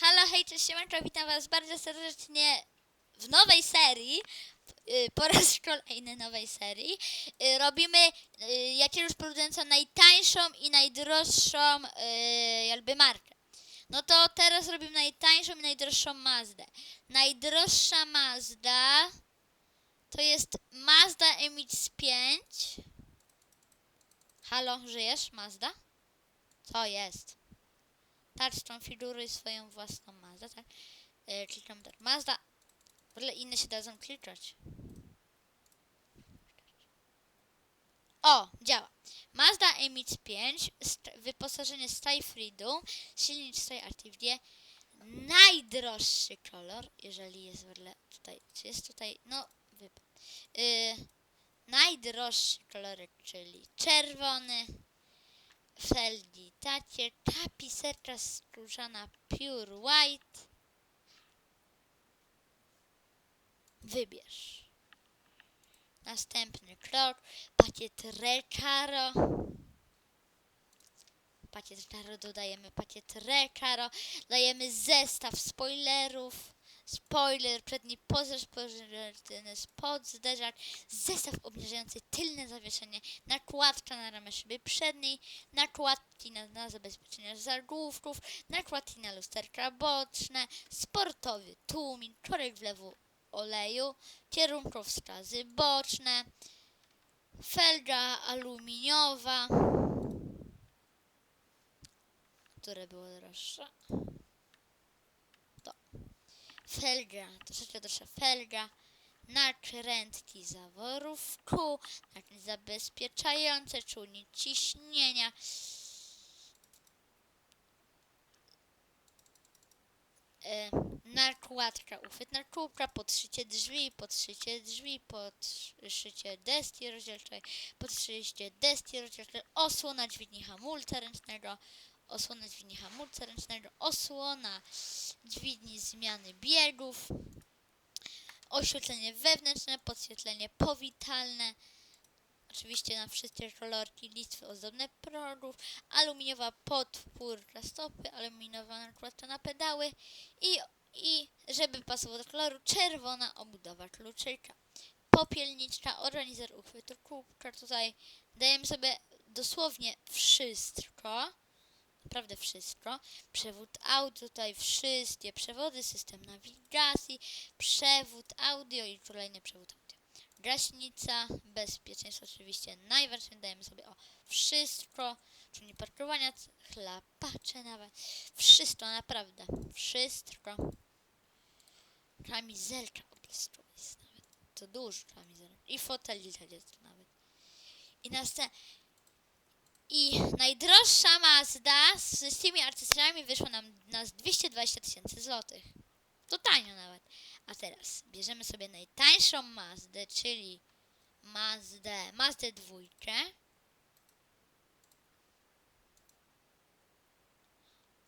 halo, hej, cześć, siemanko, witam was bardzo serdecznie w nowej serii, y, po raz kolejny nowej serii. Y, Robimy, y, jak już producencja, najtańszą i najdroższą jakby markę. No to teraz robimy najtańszą i najdroższą Mazdę. Najdroższa Mazda to jest Mazda MX-5. Halo, żyjesz, Mazda? Co jest? Tak, skonfiguruj swoją własną Mazdę, tak? E, klikam tak. Mazda. W ogóle inne się dadzą klikać. O, działa. Mazda MX-5, st- wyposażenie Style Freedom, silnik Style Active najdroższy kolor, jeżeli jest w ogóle tutaj, czy jest tutaj, no, wypadł. Y, najdroższy kolorek, czyli czerwony, felgi tacie, tapicerka skórzana Pure White. Wybierz. Następny krok, pakiet Recaro. Pakiet Recaro dodajemy pakiet Recaro. Dajemy zestaw spoilerów. Spoiler, przedni poza spoiler, tylny spod zderzak, zestaw obniżający tylne zawieszenie, nakładka na ramę szyby przedniej, nakładki na, na zabezpieczenie zagłówków, nakładki na lusterka boczne, sportowy tłumik, korek wlewu oleju, kierunkowskazy boczne, felga aluminiowa, które było droższe. Felga, troszeczkę droższa felga, nakrętki zaworów kół, nakrętki zabezpieczające, czujnik ciśnienia, e, nakładka uchwytna kółka, podszycie drzwi, podszycie drzwi, podszycie deski rozdzielczej, podszycie deski rozdzielczej, osłona dźwigni hamulca ręcznego, osłona dźwigni hamulca ręcznego, osłona dźwigni zmiany biegów, oświetlenie wewnętrzne, podświetlenie powitalne, oczywiście na wszystkie kolorki, listwy ozdobne progów, aluminiowa podpórka stopy, aluminiowa nakładka na pedały i, i żeby pasował do koloru, czerwona obudowa kluczyka. Popielniczka, organizer uchwytu kubka, tutaj dajemy sobie dosłownie wszystko, naprawdę wszystko. Przewód audio, tutaj wszystkie przewody, system nawigacji, przewód audio i kolejny przewód audio. Gaśnica, bezpieczeństwo oczywiście najważniejsze, dajemy sobie o wszystko, czyli parkowania, chlapacze nawet, wszystko, naprawdę, wszystko. Kamizelka opryskowa jest nawet, to dużo kamizelek i foteli dla dziecka nawet. I następnie i najdroższa Mazda z, tymi artystrami wyszła nam na 220 tysięcy złotych. To tanio nawet. A teraz bierzemy sobie najtańszą Mazdę, czyli Mazdę, Mazdę dwójkę.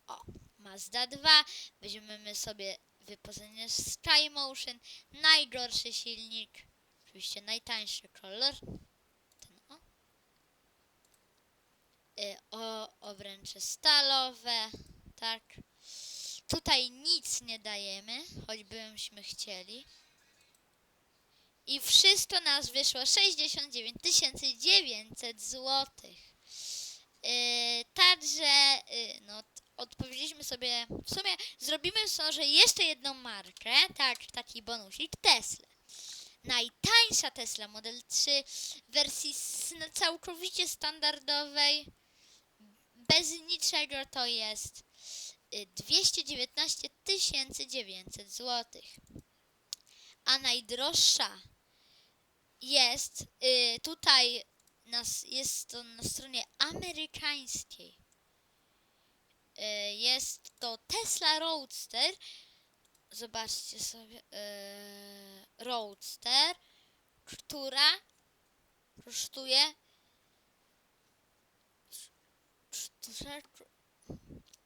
O, Mazda 2. Weźmiemy sobie wyposażenie Sky Motion, najgorszy silnik, oczywiście najtańszy kolor. Ten o. Y, o obręcze stalowe, tak. Tutaj nic nie dajemy, choćbyśmy chcieli. I wszystko nas wyszło 69 900 złotych. Yy, także, yy, no, odpowiedzieliśmy sobie, w sumie zrobimy może jeszcze jedną markę, tak, taki bonusik, Tesla. Najtańsza Tesla Model 3 w wersji całkowicie standardowej, bez niczego to jest y, 219 900 złotych. A najdroższa jest y, tutaj jest to na stronie amerykańskiej. Y, jest to Tesla Roadster. Zobaczcie sobie. y, Roadster, która kosztuje.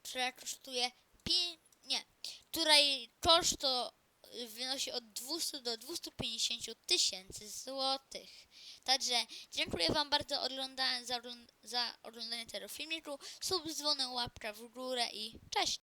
Która, kosztuje 5. Nie. Której koszt to wynosi od 200 do 250 tysięcy złotych. Także dziękuję Wam bardzo ogląda, za, ogląd- za oglądanie tego filmiku. Sub z dzwonem, łapka w górę i cześć!